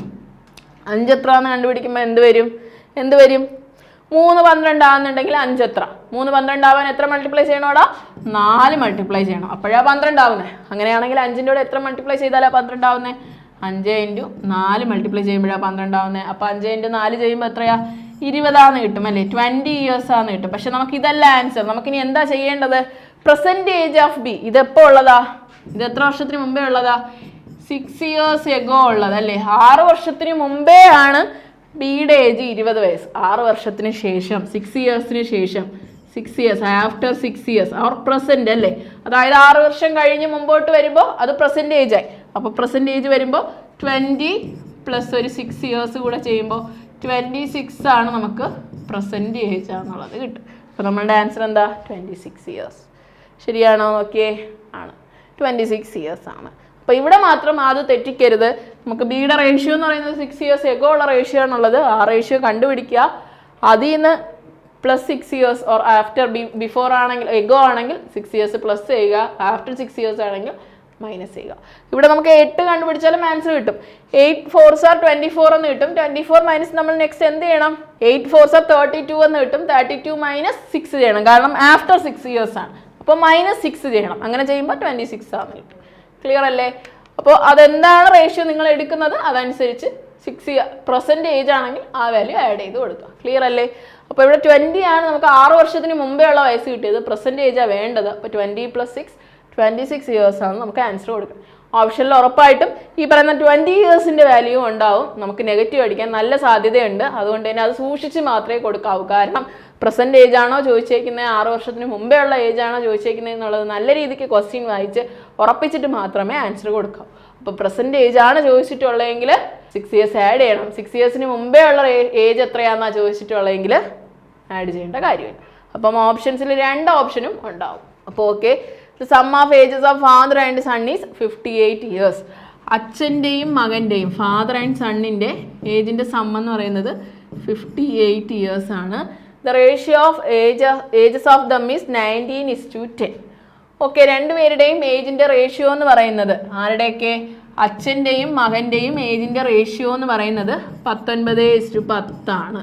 അഞ്ച് എത്രയാണെന്ന് കണ്ടുപിടിക്കുമ്പോൾ എന്ത് വരും? എന്ത് വരും? മൂന്ന് പന്ത്രണ്ട് ആവുന്നുണ്ടെങ്കിൽ അഞ്ച് എത്ര മൂന്ന് പന്ത്രണ്ട് ആവാൻ എത്ര മൾട്ടിപ്ലൈ ചെയ്യണോടാ? നാല് മൾട്ടിപ്ലൈ ചെയ്യണം. അപ്പോഴാ പന്ത്രണ്ട് ആവുന്നത് അങ്ങനെയാണെങ്കിൽ അഞ്ചിന്റെ കൂടെ എത്ര മൾട്ടിപ്ലൈ ചെയ്താലാ പന്ത്രണ്ട് ആവുന്നത് അഞ്ച് ഇന്റു നാല് മൾട്ടിപ്ലൈ ചെയ്യുമ്പോഴാണ് പന്ത്രണ്ട് ആവുന്നത് അപ്പോൾ അഞ്ച് ഇന്റു നാല് ചെയ്യുമ്പോൾ എത്രയാ? ഇരുപതാന്ന് കിട്ടും അല്ലേ? ട്വന്റി ഇയേഴ്സ് ആണ് കിട്ടും. പക്ഷെ നമുക്ക് ഇതല്ല ആൻസർ നമുക്കിനി എന്താ ചെയ്യേണ്ടത്? പ്രസന്റേജ് ഓഫ് ബി ഇതെപ്പോൾ ഉള്ളതാ? ഇത് എത്ര വർഷത്തിന് മുമ്പേ ഉള്ളതാ? സിക്സ് ഇയേഴ്സ് എഗോ ഉള്ളത് അല്ലേ ആറ് വർഷത്തിന് മുമ്പേ ആണ് ബിയുടെ ഏജ് ഇരുപത് വയസ്സ്. ആറ് വർഷത്തിന് ശേഷം സിക്സ് ഇയേഴ്സിന് ശേഷം six years after six years അവർ പ്രസന്റ് അല്ലേ? അതായത് ആറ് വർഷം കഴിഞ്ഞ് മുമ്പോട്ട് വരുമ്പോൾ അത് പ്രസന്റ് ഏജ് ആയി. അപ്പോൾ പ്രസന്റ് ഏജ് വരുമ്പോൾ ട്വന്റി പ്ലസ് ഒരു സിക്സ് ഇയേഴ്സ് കൂടെ ചെയ്യുമ്പോൾ ട്വന്റി സിക്സ് ആണ് നമുക്ക് പ്രസന്റ് ഏജ് ആണെന്നുള്ളത് കിട്ടും അപ്പോൾ നമ്മളുടെ ആൻസർ എന്താ? ട്വന്റി സിക്സ് ഇയേഴ്സ് ശരിയാണോ നോക്കിയേ? ആണ്. ട്വന്റി സിക്സ് ഇയേഴ്സ് ആണ്. അപ്പോൾ ഇവിടെ മാത്രം അത് തെറ്റിക്കരുത്. നമുക്ക് ബിയുടെ റേഷ്യോ എന്ന് പറയുന്നത് സിക്സ് ഇയേഴ്സ് എഗോ ഉള്ള റേഷ്യോ ആണുള്ളത്. ആ റേഷ്യോ കണ്ടുപിടിക്കുക. അതിൽ നിന്ന് plus six years or after B before ആണെങ്കിൽ എഗോ ആണെങ്കിൽ സിക്സ് ഇയേഴ്സ് പ്ലസ് ചെയ്യുക. ആഫ്റ്റർ സിക്സ് ഇയേഴ്സ് ആണെങ്കിൽ മൈനസ് ചെയ്യുക. ഇവിടെ നമുക്ക് എട്ട് കണ്ടുപിടിച്ചാലും ആൻസർ കിട്ടും. Eight fours are twenty four എന്ന് കിട്ടും. ട്വന്റി ഫോർ മൈനസ് നമ്മൾ നെക്സ്റ്റ് എന്ത് ചെയ്യണം? Eight fours are thirty two എന്ന് കിട്ടും. തേർട്ടി ടു മൈനസ് സിക്സ് ചെയ്യണം. കാരണം ആഫ്റ്റർ സിക്സ് ഇയേഴ്സ് ആണ്. അപ്പോൾ മൈനസ് സിക്സ് ചെയ്യണം. അങ്ങനെ ചെയ്യുമ്പോൾ ട്വന്റി സിക്സ് ആണ് കിട്ടും. ക്ലിയർ അല്ലേ? അപ്പോൾ അതെന്താണ് റേഷ്യോ നിങ്ങൾ എടുക്കുന്നത്? അതനുസരിച്ച് സിക്സ് പ്രസന്റ് ഏജ് ആണെങ്കിൽ ആ വാല്യൂ ആഡ് ചെയ്ത് കൊടുക്കുക. ക്ലിയർ അല്ലേ? അപ്പോൾ ഇവിടെ ട്വന്റി ആണ് നമുക്ക് ആറ് വർഷത്തിന് മുമ്പേ ഉള്ള വയസ്സ് കിട്ടിയത്. പ്രസന്റ് ഏജാണ് വേണ്ടത്. അപ്പോൾ twenty plus six twenty six years ആണ് നമുക്ക് ആൻസർ കൊടുക്കുക. ഓപ്ഷനിൽ ഉറപ്പായിട്ടും ഈ പറയുന്ന ട്വന്റി ഇയേഴ്സിന്റെ വാല്യൂ ഉണ്ടാവും. നമുക്ക് നെഗറ്റീവ് അടിക്കാൻ നല്ല സാധ്യതയുണ്ട്. അതുകൊണ്ട് തന്നെ അത് സൂക്ഷിച്ച് മാത്രമേ കൊടുക്കാവൂ. കാരണം പ്രസന്റ് ഏജ് ആണോ ചോദിച്ചേക്കുന്നത് ആറ് വർഷത്തിന് മുമ്പേ ഉള്ള ഏജ് ആണോ ചോദിച്ചേക്കുന്നത് എന്നുള്ളത് നല്ല രീതിക്ക് ക്വസ്റ്റ്യൻ വായിച്ച് ഉറപ്പിച്ചിട്ട് മാത്രമേ ആൻസർ കൊടുക്കാവൂ. അപ്പോൾ പ്രസന്റ് ഏജ് ആണ് ചോദിച്ചിട്ടുള്ളതെങ്കിൽ സിക്സ് ഇയേഴ്സ് ആഡ് ചെയ്യണം. സിക്സ് ഇയേഴ്സിന് മുമ്പേ ഉള്ള ഏജ് എത്രയാണെന്നാണ് ചോദിച്ചിട്ടുള്ളതെങ്കിൽ ആഡ് ചെയ്യേണ്ട കാര്യമില്ല. അപ്പം ഓപ്ഷൻസിൽ രണ്ട് ഓപ്ഷനും ഉണ്ടാവും. അപ്പോൾ okay sum of ages of father and son is fifty eight years അച്ഛന്റെയും മകന്റെയും ഫാദർ ആൻഡ് സണ്ണിന്റെ ഏജിന്റെ സം എന്ന് പറയുന്നത് ഫിഫ്റ്റി എയ്റ്റ് ഇയേഴ്സ് ആണ്. The ratio of age ages of them is nineteen is to ten okay രണ്ടുപേരുടെയും ഏജിന്റെ ratio എന്ന് പറയുന്നത് ആരുടെയൊക്കെ? അച്ഛന്റെയും മകന്റെയും ഏജിന്റെ റേഷ്യോ എന്ന് പറയുന്നത് പത്തൊൻപത് ഇസ് ടു പത്താണ്.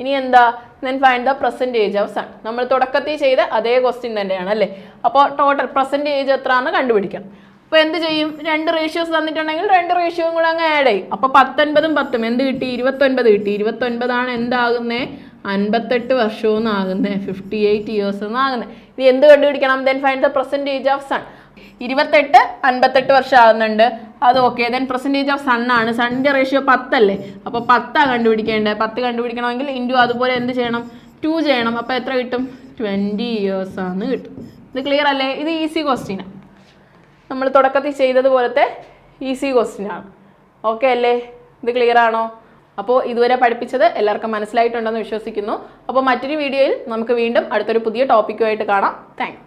ഇനി എന്താ? Then find the present age of son നമ്മൾ തുടക്കത്തിൽ ചെയ്ത അതേ ക്വസ്റ്റ്യൻ തന്നെയാണ് അല്ലേ? അപ്പോൾ ടോട്ടൽ പ്രസന്റേജ് എത്ര ആണെന്ന് കണ്ടുപിടിക്കണം അപ്പോൾ എന്ത് ചെയ്യും? രണ്ട് റേഷ്യോസ് തന്നിട്ടുണ്ടെങ്കിൽ രണ്ട് റേഷ്യോയും കൂടെ അങ്ങ് ആഡ് ചെയ്യും. അപ്പോൾ പത്തൊൻപതും പത്തും എന്ത് കിട്ടി? ഇരുപത്തൊൻപത് കിട്ടി. ഇരുപത്തൊൻപതാണ് എന്താകുന്നേ? അൻപത്തെട്ട് വർഷവും ആകുന്നത് ഫിഫ്റ്റി എയ്റ്റ് ഇയേഴ്സ് എന്ന് ആകുന്നത് ഇത് എന്ത് കണ്ടുപിടിക്കണം? Then find the percentage of son ഇരുപത്തെട്ട് അൻപത്തെട്ട് വർഷം ആകുന്നുണ്ട് അത് okay then percentage of son ആണ്. സണ്ണിന്റെ റേഷ്യോ പത്തല്ലേ? അപ്പോൾ പത്താണ് കണ്ടുപിടിക്കേണ്ടത് പത്ത് കണ്ടുപിടിക്കണമെങ്കിൽ ഇന്റു അതുപോലെ എന്ത് ചെയ്യണം? ടു ചെയ്യണം. അപ്പോൾ എത്ര കിട്ടും? ട്വന്റി ഇയേഴ്സ് ആണ് കിട്ടും. ഇത് ക്ലിയർ അല്ലേ? ഇത് ഈസി ക്വസ്റ്റ്യനാണ് നമ്മൾ തുടക്കത്തിൽ ചെയ്തതുപോലത്തെ ഈസി ക്വസ്റ്റിനാണ് ഓക്കെ അല്ലേ? ഇത് ക്ലിയർ ആണോ? അപ്പോൾ ഇതുവരെ പഠിപ്പിച്ചത് എല്ലാവർക്കും മനസ്സിലായിട്ടുണ്ടെന്ന് വിശ്വസിക്കുന്നു. അപ്പോൾ മറ്റൊരു വീഡിയോയിൽ നമുക്ക് വീണ്ടും അടുത്തൊരു പുതിയ ടോപ്പിക്കുമായിട്ട് കാണാം. താങ്ക്